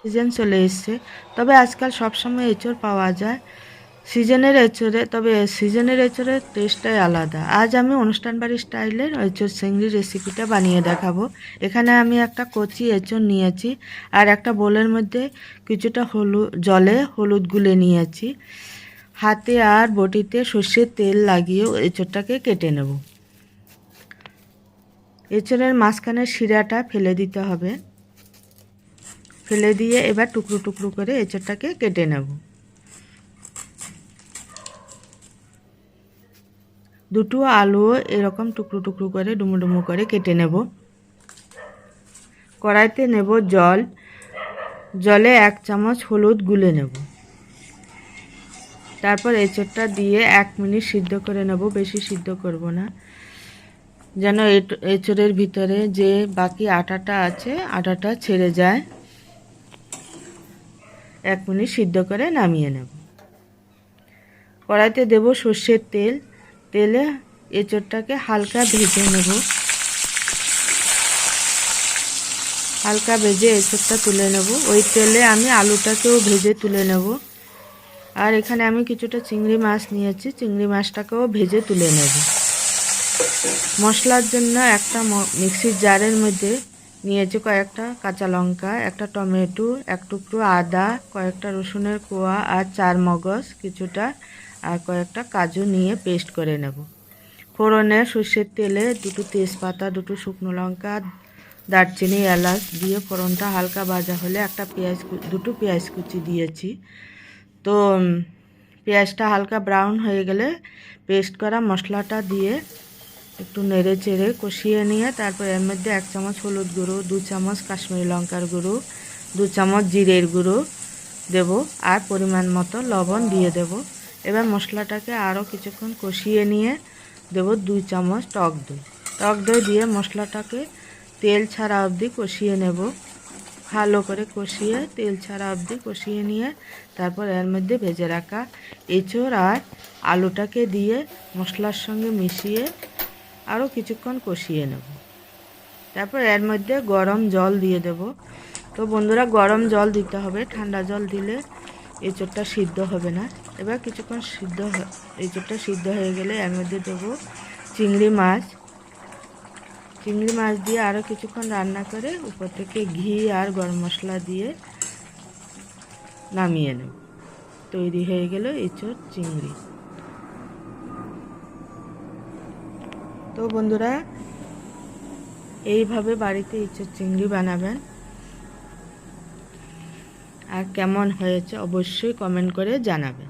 Season চলে এসছে। তবে আজকাল সবসময় এঁচড় পাওয়া যায়। সিজনের এঁচড়ে, তবে সিজনের এঁচড়ের টেস্টটাই আলাদা। আজ আমি অনুষ্ঠান বাড়ির স্টাইলের এঁচড় চিংড়ি রেসিপিটা বানিয়ে দেখাবো। এখানে আমি একটা কচি এঁচড় নিয়েছি আর একটা বোলের মধ্যে কিছুটা হলুদ জলে হলুদ গুলে নিয়েছি। হাতে আর বটিতে সর্ষের তেল লাগিয়ে এঁচড়টাকে কেটে নেব। এঁচড়ের মাঝখানের শিরাটা ফেলে দিতে হবে। ফেলে দিয়ে এবার টুকরো টুকরো করে এঁচড়টাকে কেটে নেব। দুটো আলু এরকম টুকরো টুকরো করে ডুমো ডুমো করে কেটে নেব। কড়াইতে নেব জল। জলে এক চামচ হলুদ গুলে নেব। তারপর এঁচড়টা দিয়ে এক মিনিট সিদ্ধ করে নেব, বেশি সিদ্ধ করব না। যেন এঁচড়ের ভিতরে যে বাকি আটাটা আছে, আটাটা ছেড়ে যায়। এক মিনিট সিদ্ধ করে নামিয়ে নেব। কড়াইতে দেব সর্ষের তেল। তেলে এঁচড়টাকে হালকা ভেজে নেব। হালকা ভেজে এঁচড়টা তুলে নেব। ওই তেলে আমি আলুটাকেও ভেজে তুলে নেব। আর এখানে আমি কিছুটা চিংড়ি মাছ নিয়েছি। চিংড়ি মাছটাকেও ভেজে তুলে নেব। মশলার জন্য একটা মিক্সির জারের মধ্যে নিয়েছি কয়েকটা কাঁচা লঙ্কা, একটা টমেটো, এক টুকরো আদা, কয়েকটা রসুনের কোয়া আর চার মগজ কিছুটা, আর কয়েকটা কাজু নিয়ে পেস্ট করে নেব। ফোড়নে সর্ষের তেলে দুটো তেজপাতা, দুটো শুকনো লঙ্কা, দারচিনি, এলাচ দিয়ে ফোড়নটা হালকা ভাজা হলে একটা পেঁয়াজ দুটো পেঁয়াজ কুচি দিয়েছি। তো পেঁয়াজটা হালকা ব্রাউন হয়ে গেলে পেস্ট করা মশলাটা দিয়ে একটু নেড়ে চেড়ে কষিয়ে নিয়ে তারপর এর মধ্যে এক চামচ হলুদ গুঁড়ো, দু চামচ কাশ্মীরি লঙ্কার গুঁড়ো, দু চামচ জিরের গুঁড়ো দেব আর পরিমাণ মতো লবণ দিয়ে দেব। এবার মশলাটাকে আরও কিছুক্ষণ কষিয়ে নিয়ে দেব দুই চামচ টক দই। টক দই দিয়ে মশলাটাকে তেল ছাড়া অবধি কষিয়ে নেব। ভালো করে কষিয়ে তেল ছাড়া অবধি কষিয়ে নিয়ে তারপর এর মধ্যে ভেজে রাখা এঁচড় আর আলুটাকে দিয়ে মশলার সঙ্গে মিশিয়ে আরও কিছুক্ষণ কষিয়ে নেব। তারপর এর মধ্যে গরম জল দিয়ে দেব। তো বন্ধুরা, গরম জল দিতে হবে। ঠান্ডা জল দিলে এঁচড়টা সিদ্ধ হবে না। এবার কিছুক্ষণ সিদ্ধ এঁচড়টা সিদ্ধ হয়ে গেলে এর মধ্যে দেবো চিংড়ি মাছ। চিংড়ি মাছ দিয়ে আরও কিছুক্ষণ রান্না করে উপর থেকে ঘি আর গরম মশলা দিয়ে নামিয়ে নেব। তৈরি হয়ে গেল এঁচড় চিংড়ি। তো বন্ধুরা এইভাবে বাড়িতে ইচ্ছে চিংড়ি বানাবেন। আর কেমন হয়েছে অবশ্যই কমেন্ট করে জানাবেন।